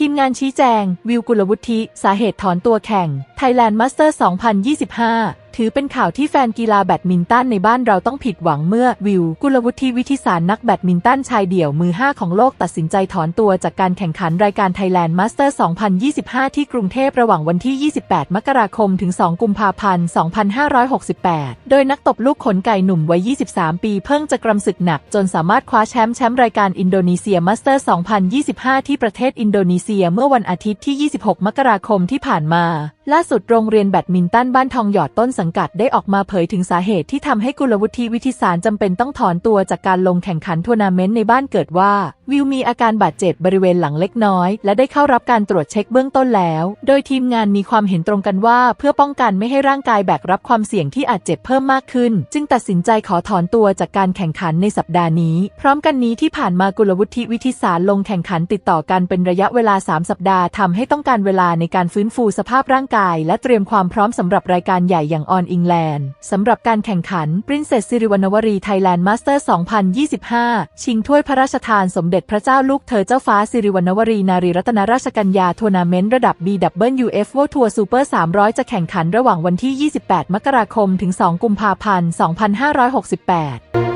ทีมงานชี้แจง วิวกุลวุฒิสาเหตุถอนตัวแข่ง Thailand Master 2025 ถือเป็นข่าวที่แฟนกีฬาแบดมินตันในบ้านเราต้องผิดหวังเมื่อวิว กุลวุฒิวิทิสารนักแบดมินตันชายเดี่ยวมือ 5 ของโลกตัดสินใจถอนตัวจากการแข่งขันรายการ Thailand Master 2025 ที่กรุงเทพระหว่างวันที่ 28 มกราคม ถึง 2 กุมภาพันธ์ 2568 โดยนักตบลูกขนไก่หนุ่มวัย 23 ปีเพิ่งจะกรำศึกหนัก จนสามารถคว้าแชมป์แชมป์รายการอินโดนีเซียมาสเตอร์ 2025 ที่ประเทศอินโดนีเซียเมื่อวันอาทิตย์ที่ 26 มกราคมที่ผ่านมา ล่าสุดโรงเรียนแบดมินตันบ้านทองหยอดต้นสังกัดได้ออกมาเผยถึงสาเหตุที่ทำให้กุลวุฒิวิทิสารจำเป็นต้องถอนตัวจากการลงแข่งขันทัวร์นาเมนต์ในบ้านเกิดว่า วิวมีอาการบาดเจ็บบริเวณหลังเล็กน้อย และได้เข้ารับการตรวจเช็คเบื้องต้นแล้ว โดยทีมงานมีความเห็นตรงกันว่า เพื่อป้องกันไม่ให้ร่างกายแบกรับความเสี่ยงที่อาจเจ็บเพิ่มมากขึ้น จึงตัดสินใจขอถอนตัวจากการแข่งขันในสัปดาห์นี้ พร้อมกันนี้ที่ผ่านมากุลวุฒิวิทิสารลงแข่งขันติดต่อกันเป็นระยะเวลา 3 สัปดาห์ทำให้ต้องการเวลาในการฟื้นฟูสภาพร่างกายและเตรียมความพร้อมสำหรับรายการใหญ่อย่างออนอิงแลนด์สำหรับการแข่งขัน Princess สิริวัณวรี Thailand Master 2025 ชิงถ้วยพระราชทานสมเด็จพระเจ้าลูกเธอเจ้าฟ้าสิริวัณวรีนารีรัตนราชกัญญาทัวร์นาเมนต์ระดับ BWF World Tour Super 300 จะแข่งขันระหว่างวันที่ 28 มกราคม ถึง 2 กุมภาพันธ์ 2568